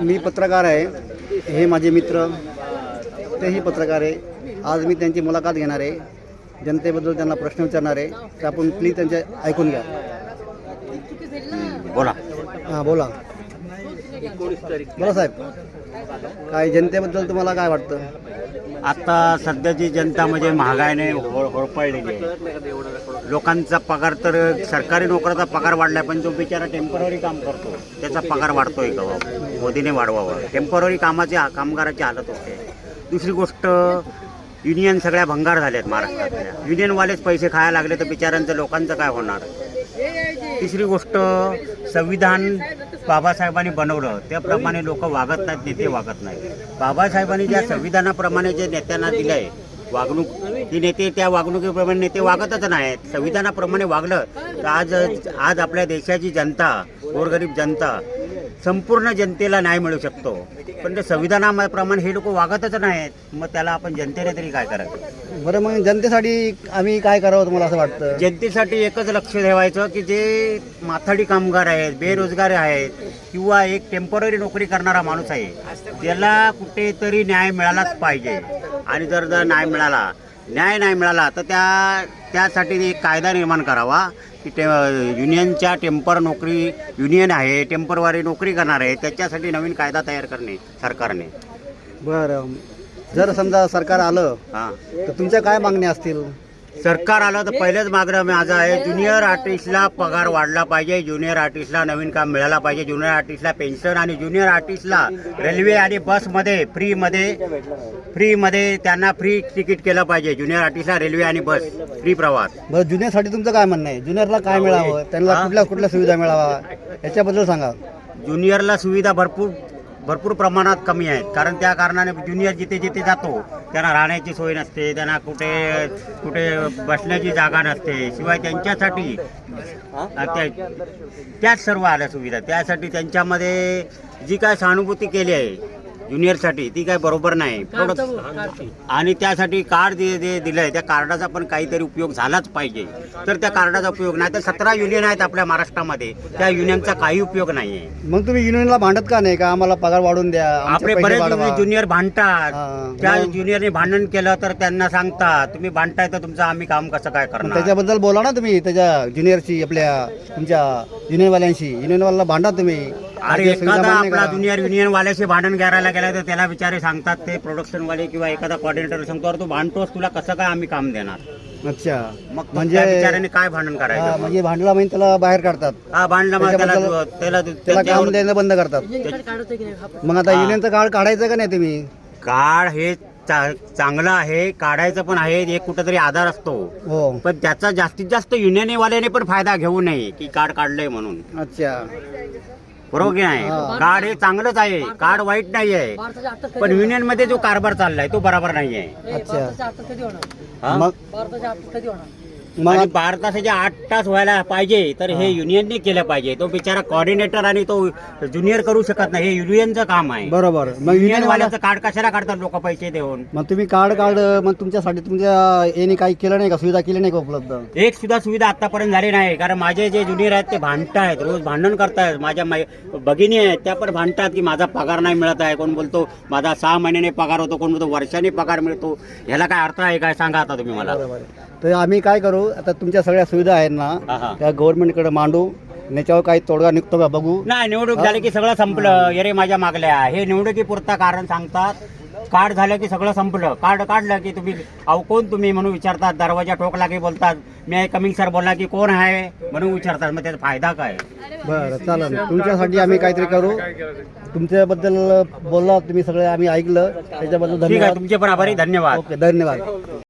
मी पत्रकार आहे. हे माझे मित्र. तेही पत्रकार आहे. आज मी त्यांची मुलाखत घेणार आहे. जनतेबद्दल त्यांना प्रश्न विचारणार आहे. तर आपण प्लीज त्यांचे ऐकून घ्या. बोला. हां बोला. बोला साहेब. काय जनतेबद्दल तुम्हाला काय वाटतं? आता सध्याची जनता म्हणजे महागाईने होळ होळपळलेली आहे. लोकांचा पगार तर सरकारी नोकराचा पगार वाढलाय पण जो बिचारा टेंपररी काम करतो त्याचा पगार वाढतोय का बाबा? मोदीने वाढवावा. टेंपररी कामाची कामगाराची हालत होते. दुसरी गोष्ट युनियन सगळ्या भंगार झाल्यात महाराष्ट्रातल्या. युनियनवालेच पैसे खायला लागले तर बिचाऱ्यांचं लोकांचं काय होणार? तिसरी गोष्ट संविधान बाबासाहेबांनी बनवलं त्याप्रमाणे लोक वागत नाहीत नेते वागत नाहीत. बाबासाहेबांनी ज्या संविधानाप्रमाणे जे नेत्यांना दिलं आहे वागणूक ती नेते त्या वागणुकीप्रमाणे नेते वागतच नाहीत. संविधानाप्रमाणे वागलं तर आज आज आपल्या देशाची जनता गोरगरीब जनता संपूर्ण जनतेला न्याय मिळू शकतो. पण ते संविधानाप्रमाणे हे लोक वागतच नाहीत. मग त्याला आपण जनतेने तरी काय करायचं? बरं मग जनतेसाठी आम्ही काय करावं तुम्हाला असं वाटतं? जनतेसाठी एकच लक्ष ठेवायचं की जे माथाडी कामगार आहेत बेरोजगार आहेत किंवा एक टेंपररी नोकरी करणारा माणूस आहे त्याला कुठेतरी न्याय मिळालाच पाहिजे. आणि जर जर न्याय मिळाला न्याय नाही मिळाला तर त्या त्यासाठी एक कायदा निर्माण करावा. की टे युनियनच्या टेम्पर नोकरी युनियन आहे टेम्परवारी नोकरी करणार आहे त्याच्यासाठी नवीन कायदा तयार करणे सरकारने. बरं. जर समजा सरकार आलं हां. तर तुमच्या काय मागण्या असतील? सरकार आलं तर पहिलेच मागणं माझं आहे. ज्युनियर आर्टिस्टला पगार वाढला पाहिजे ज्युनियर आर्टिस्टला नवीन काम मिळाला पाहिजे ज्युनियर आर्टिस्टला पेन्शन आणि ज्युनियर आर्टिस्टला रेल्वे आणि बसमध्ये फ्रीमध्ये फ्रीमध्ये त्यांना फ्री तिकीट केलं पाहिजे. ज्युनियर आर्टिस्टला रेल्वे आणि बस फ्री प्रवास. बरं ज्युनियरसाठी तुमचं काय म्हणणं आहे? ज्युनियरला काय मिळावं? त्यांना? कुठल्या कुठल्या सुविधा मिळावा? याच्याबद्दल सांगा. ज्युनियरला सुविधा भरपूर भरपूर प्रमाणात कमी आहेत. कारण त्या कारणाने ज्युनियर जिथे जिथे जातो त्यांना राहण्याची सोय नसते त्यांना कुठे कुठे बसण्याची जागा नसते. शिवाय त्यांच्यासाठी त्याच सर्व आल्या सुविधा. त्यासाठी त्यांच्यामध्ये जी काय सहानुभूती केली आहे ज्युनियरसाठी ती काय बरोबर नाही. प्रोडक्ट आणि त्यासाठी कार्ड जे जे दिलं आहे त्या कार्डाचा पण काहीतरी उपयोग झालाच पाहिजे. तर त्या कार्डाचा उपयोग नाही तर सतरा युनियन आहेत आपल्या महाराष्ट्रामध्ये. त्या युनियनचा काही उपयोग नाही आहे मग तुम्ही युनियनला भांडत का नाही का? आम्हाला पगार वाढवून द्या आपले बरेच. ज्युनियर भांडतात. हा. त्या ज्युनियरने भांडण केलं तर त्यांना सांगता तुम्ही भांडताय तर तुमचं आम्ही काम कसं काय करणार? त्याच्याबद्दल बोला ना तुम्ही त्याच्या ज्युनियरची आपल्या तुमच्या युनियनवाल्यांशी युनियनवाला भांडा तुम्ही. अरे एखादा आपला. ज्युनियर युनियन वाल्याशी भांडण करायला गेला तर त्याला बिचारे सांगतात ते प्रोडक्शन वाले किंवा एखादा कॉर्डिनेटर सांगतो "अरे तू भांडतोस तुला कसं काय आम्ही काम देणार? अच्छा. मग म्हणजे बिचाऱ्याने काय भांडण हा, करायचं? म्हणजे भांडला म्हणजे त्याला बाहेर काढतात. हा भांडला मग त्याला त्याला त्याला काम त्याच्यावर- द्यायला बंद करतात. मग आता. युनियनचं कार्ड काढायचं का नाही तुम्ही? कार्ड हे चा- चांगलं आहे काढायचं पण आहे एक कुठंतरी आधार असतो. हो. पण त्याचा जास्तीत जास्त युनियनवाल्याने पण फायदा घेऊ नये की कार्ड काढलंय म्हणून. अच्छा. बरोबर की नाही. कार्ड हे चांगलंच आहे. कार्ड वाईट नाही आहे पण युनियनमध्ये जो कारभार चाललाय तो बरोबर नाही आहे अच्छा हा? मग? मग आणि भारताचे जे आठ तास व्हायला पाहिजे तर हे युनियनने केलं पाहिजे. तो बिचारा कॉर्डिनेटर आणि तो ज्युनियर करू शकत नाही. हे युनियनचं काम आहे. बरोबर. मग युनियन वाल्याचं कार्ड कशाला काढतात लोक पैसे देऊन? मग तुम्ही कार्ड कार्ड मग तुमच्यासाठी तुमच्या याने काही केलं नाही का? सुविधा केली नाही का उपलब्ध? एक सुद्धा सुविधा आतापर्यंत झाली नाही. कारण माझे जे ज्युनियर आहेत ते भांडतायत. रोज भांडण करतायत. माझ्या भगिनी आहेत त्या पण भांडतात की माझा पगार नाही मिळत आहे. कोण बोलतो माझा सहा महिन्याने पगार होतो. कोण बोलतो वर्षाने पगार मिळतो. ह्याला काय अर्थ आहे? काय सांगा आता तुम्ही मला. तर आम्ही काय करू? आता तुमच्या सगळ्या सुविधा आहेत ना हा, हा. त्या गव्हर्नमेंटकडे मांडू. याच्यावर काही तोडगा निघतो का बघू? नाही निवडणूक झाली की सगळं संपलं येरे माझ्या मागल्या. हे निवडणुकी पुरता कारण सांगतात. कार्ड झालं की सगळं संपलं. कार्ड काढलं की तुम्ही अहो कोण तुम्ही म्हणून विचारतात दरवाजा ठोकला की बोलतात मी कमिंग सर बोलला की कोण आहे? म्हणून विचारतात. मग त्याचा फायदा काय? बरं चालेल. तुमच्यासाठी आम्ही काहीतरी करू. तुमच्याबद्दल बोलला तुम्ही सगळे आम्ही ऐकलं. त्याच्याबद्दल ठीक आहे धन्यवाद. तुमचे पण आभारी धन्यवाद. ओके धन्यवाद.